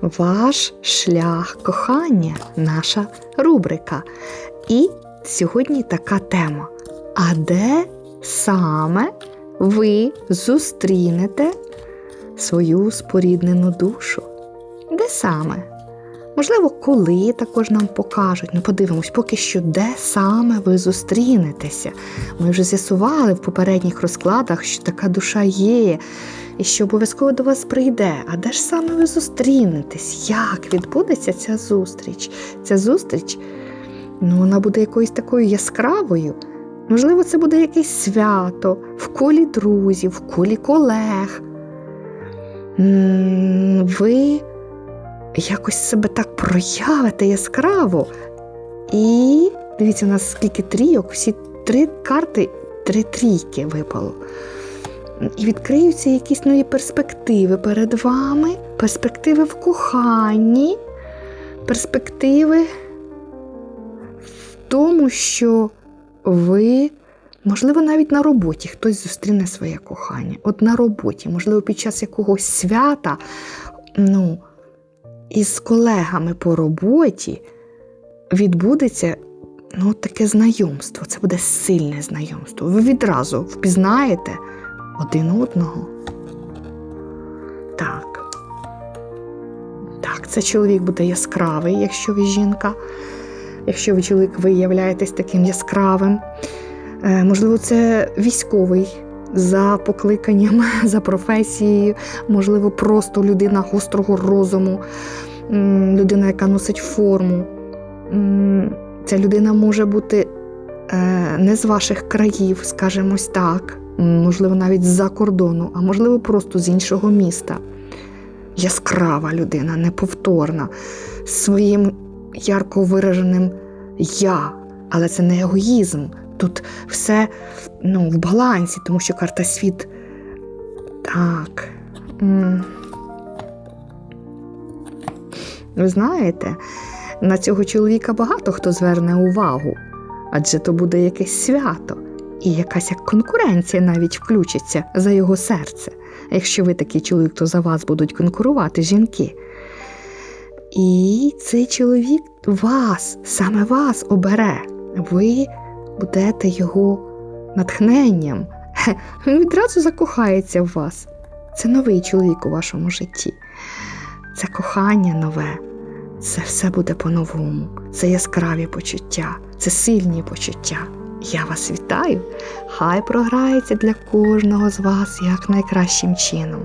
Ваш шлях кохання, наша рубрика. І сьогодні така тема. А де саме ви зустрінете свою споріднену душу? Де саме? Можливо, коли також нам покажуть. Ну, подивимось, поки що, де саме ви зустрінетеся. Ми вже з'ясували в попередніх розкладах, що така душа є, і що обов'язково до вас прийде. А де ж саме ви зустрінетесь? Як відбудеться ця зустріч? Ця зустріч ну, вона буде якоюсь такою яскравою. Можливо, це буде якесь свято в колі друзів, в колі колег. Ви якось себе так проявите яскраво. І дивіться, у нас скільки трійок, всі три карти, три трійки випало. І відкриються якісь нові перспективи перед вами, перспективи в коханні, перспективи в тому, що ви, можливо, навіть на роботі хтось зустріне своє кохання. От на роботі, можливо, під час якогось свята, ну, із колегами по роботі відбудеться ну, таке знайомство. Це буде сильне знайомство. Ви відразу впізнаєте один одного. Так. Так, це чоловік буде яскравий, якщо ви жінка. Якщо ви чоловік, ви являєтесь таким яскравим. Е, можливо, це військовий за покликанням, за професією, можливо, просто людина гострого розуму, людина, яка носить форму. Ця людина може бути е, не з ваших країв, скажімо так, можливо, навіть з-за кордону, а можливо, просто з іншого міста. Яскрава людина, неповторна, своїм ярко вираженим я, але це не егоїзм. Тут все ну, в балансі, тому що карта світ. Так. Ви знаєте, на цього чоловіка багато хто зверне увагу, адже то буде якесь свято, і якась як конкуренція навіть включиться за його серце. Якщо ви такий чоловік, то за вас будуть конкурувати жінки. І цей чоловік вас, саме вас обере. Ви будете його натхненням. Він відразу закохається в вас. Це новий чоловік у вашому житті. Це кохання нове. Це все буде по-новому. Це яскраві почуття, це сильні почуття. Я вас вітаю. Хай програється для кожного з вас як найкращим чином.